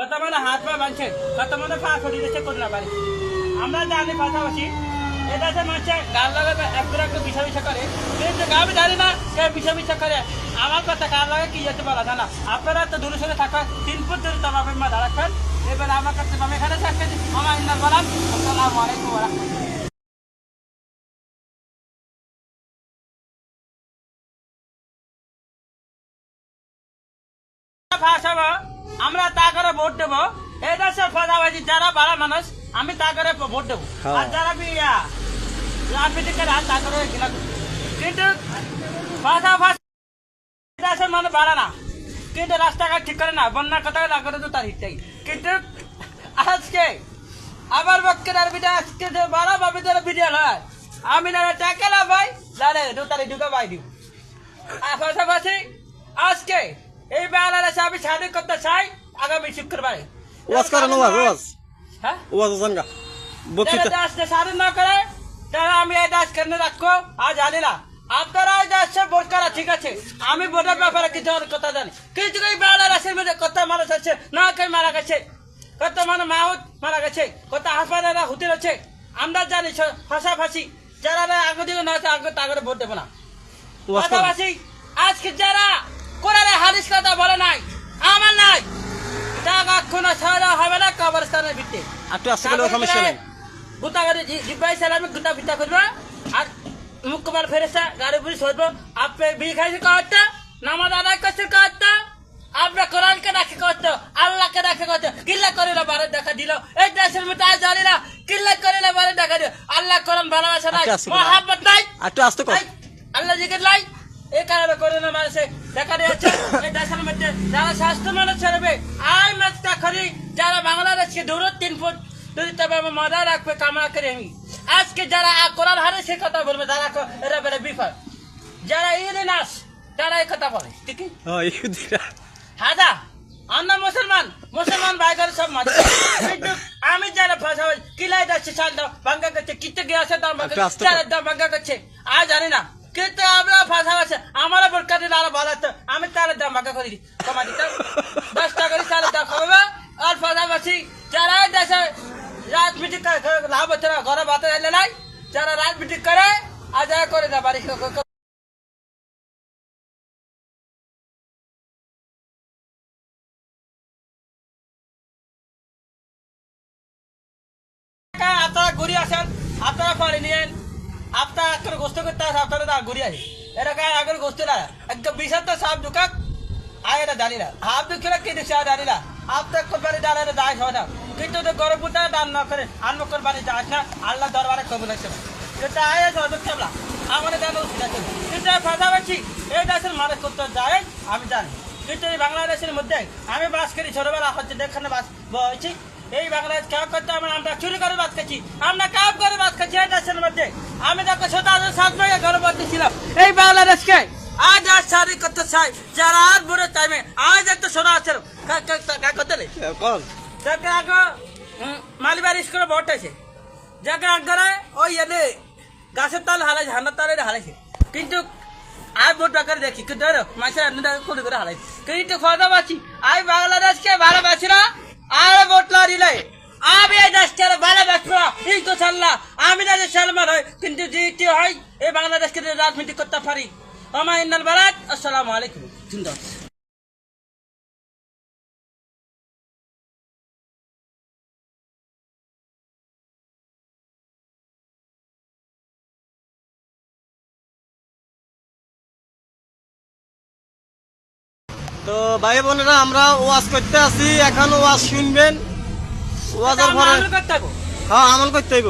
কত মানে হাত পা বাঁধছে কত মানে পা ছড়ি দিচ্ছে কোন না পারে আমরা জানি পাশাপাশি এটা যে মানুষে গাল লাগাবে একবার একটু বিষা বিষা করে। কিন্তু আমি জানি না সে বিষা বিষা করে। আমার কথা গাল লাগে কি যেতে বলা জানা আপনারা তো দূরে সরে থাকবেন, তিন ফুট দূরে তোমার মা রাখবেন। এবার আমার কাছে আমি এখানে থাকবেন। আমার ইন্দার বলাম। আসসালামু আলাইকুম ওয়া রাহমাতুল্লাহ ভাষাবো আমরা তা করে ভোট দেবো। এই দেশের ফাঁসাবাজি যারা বাড়া মানুষ আমি তা করে ভোট দেবো। হ্যাঁ। আর যারা বি রাজনীতি করে তা করে কিন্তু ভাষা ভাষা এই দেশের মানে বাড়া না। কিন্তু রাস্তাঘাট ঠিক করে না বন্যার কথা করে তো তার হিটাই কিন্তু আজকে আবার বক্কের বিটা আজকে যে বাড়া ভাবে যারা ভিডিও হয় আমি না টাকা না ভাই দাঁড়ে দু তারিখ ঢুকে ভাই দিব। আর পাশাপাশি আমি চাই? আগামী শুক্রবারে। ওয়াজ করেন ওয়াজ ওয়াজ। হ্যাঁ? ওয়াজ গা বক্তৃতা। না করে তারা আমি এই দেশ কেন রাখব? জানি না। আপনারা এই ভোট করা ঠিক আছে। আমি ভোটের ব্যাপারে কিছু কথা জানি। কিছু বাংলাদেশের মধ্যে কত মানুষ আছে না কে মারা গেছে। কত মানুষ মাহুত মারা গেছে কত হাসপাতালে হুতে রয়েছে। আমরা জানি ফাঁসাফাঁসি। যারা আগে দিকে না আছে আগে তাগরে ভোট দেবো না। পাশাপাশি আজকে যারা কোরআনে হাদিস কথা বলে নাই। আমার নাই। টাকা কোনো ছাড়া হবে না কবরস্থানের ভিত্তি। একটু আসতে গেলেও সমস্যা নেই গুতা গাড়ি জিব্বাই সালামে গুতা পিতা করব। আর মুখ কমাল ফেরেসা গাড়ি বুঝি সরবো আপনি বি খাইছে কত নামাজ আদায় করছে কত আমরা কোরআনকে রাখে কত আল্লাহকে রাখে কত কিল্লা করে না বারে দেখা দিল। এই দেশের মধ্যে আজ জানি না কিল্লা করে না বারে দেখা দিল। আল্লাহ কোরআন ভালোবাসা নাই আচ্ছা, মহাব্বত নাই। একটু আসতে কর। আল্লাহ জিজ্ঞেস লাই এই কারণে করে না মানুষে দেখা দিয়েছে এই দেশের মধ্যে যারা স্বাস্থ্য মানুষ ছাড়বে আই মাছটা খরি যারা বাংলাদেশকে দূর তিন ফুট যদি তবে আমি মজা রাখবে কামনা করে আমি। আজকে যারা কোরআন হারে সে কথা বলবে যারা এরা বেড়ে বিপদ। যারা ইয়ে নাস তারা এই কথা বলে ঠিক হাজা আমরা মুসলমান মুসলমান ভাই করে সব মাঝে আমি যারা ভাষা কিলাই যাচ্ছে চাল দাম ভাঙ্গা করছে কিতে আস্তে চালের দাম ভাঙ্গা করছে আর জানি না। কিন্তু আমরা ভাষা আছে আমার বোরকা দিলে আরও ভালো হতো আমি চালের দাম ভাঙ্গা করে কমা দিতাম দশ টাকা করে চালের দাম খাবে আর পাশাপাশি যারা দেশে রাজনীতি লাভ হচ্ছে না, ঘরে ভাতে এলে নাই, যারা রাজনীতি করে আর যারা করে না বাড়ি আপনারা আসেন, আপনারা পানি নিয়েন। আপনারা আজকের গোস্ত করতে আপনারা না ঘুরে আসে এটা কায় আগের গোস্ত না একদম বিষাক্ত সাপ ঢুকাক আয় এটা জানি না হাফ দুঃখে কি দিচ্ছে জানি না হাফ তো কোরবানি ডাল এটা দায় হয় না কিন্তু তো গরম পুতা দান না করে আনমো কোরবানি যাস না আল্লাহ দরবারে কবুল না কিন্তু আয় আছে অদুক চাবলা আমার জানো উচিত আছে কিন্তু এই দেশের মানুষ করতে যায় আমি জানি কিন্তু এই বাংলাদেশের মধ্যে আমি বাস করি ছোটবেলা হচ্ছে যেখানে বাস এই বাংলাদেশ কাপ করতে আমরা আমরা চুরি করে বাস খাচ্ছি। আমরা কাপ করে বাস খাচ্ছি এই দেশের মধ্যে। আমি দেখো সতাশ সাত ভাগে গর্ভবতী ছিলাম। এই বাংলাদেশকে আজ আজ শাড়ি করতে চাই। যারা আর বুড়ো টাইমে আজ একটা সোনা আছে করতে নেই? যাকে আগে মালিবার স্কুলে ভোট আছে। যাকে আগে ওই এনে গাছের তাল হালাইছে হান্নার তালে হালাইছে কিন্তু আর ভোট বাকার দেখি। কিন্তু আন্না করে করে হালাইছে কিন্তু কথা পাচ্ছি আই বাংলাদেশকে ভালোবাসি না। আর ভোট লড়িলে আমি এই দেশকে ভালোবাসবো না এই তো সাল্লাহ আমি না যে সালমান হয় কিন্তু যেটি হয়, এই বাংলাদেশকে রাজনীতি করতে পারি। আমার ইন্দাল বারাত আসসালামু আলাইকুম। তো ভাই বোনেরা আমরা ওয়াজ করতে আসি এখন ওয়াজ শুনবেন। ওয়াজের পরে। হ্যাঁ আমল করতে হইব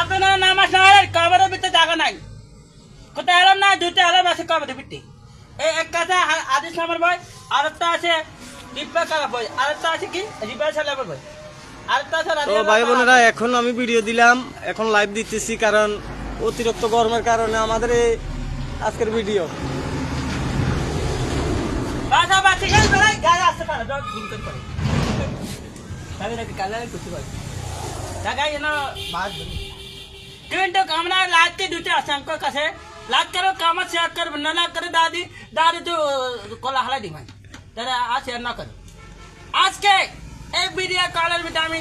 আপনার নামাজ না হলে কবরের ভিতরে জায়গা নাই। কোথায় এলাম না দুটো এলাম আছে কবরের ভিতরে। এই এক কাছে আদিস আমার বই আরেকটা আছে রিপা কালা বই আরেকটা আছে কি? রিপা সালামের আছে তো ভাই বোনেরা এখন আমি ভিডিও দিলাম। এখন লাইভ দিতেছি কারণ অতিরিক্ত গরমের কারণে আমাদের আজকের ভিডিও এই বেলায় গায়ে আসতে পারে যখন ভুল করতে পারে তাহলে নাকি কালারে করতে পারে জায়গায় যেন বাদ কিন্তু আমরা লাইটকে দুটো আমার কাছে? লাইট করে কামা শেয়ার করবে, না না করে দাদি আজকে এই ভিডিও কলের আমি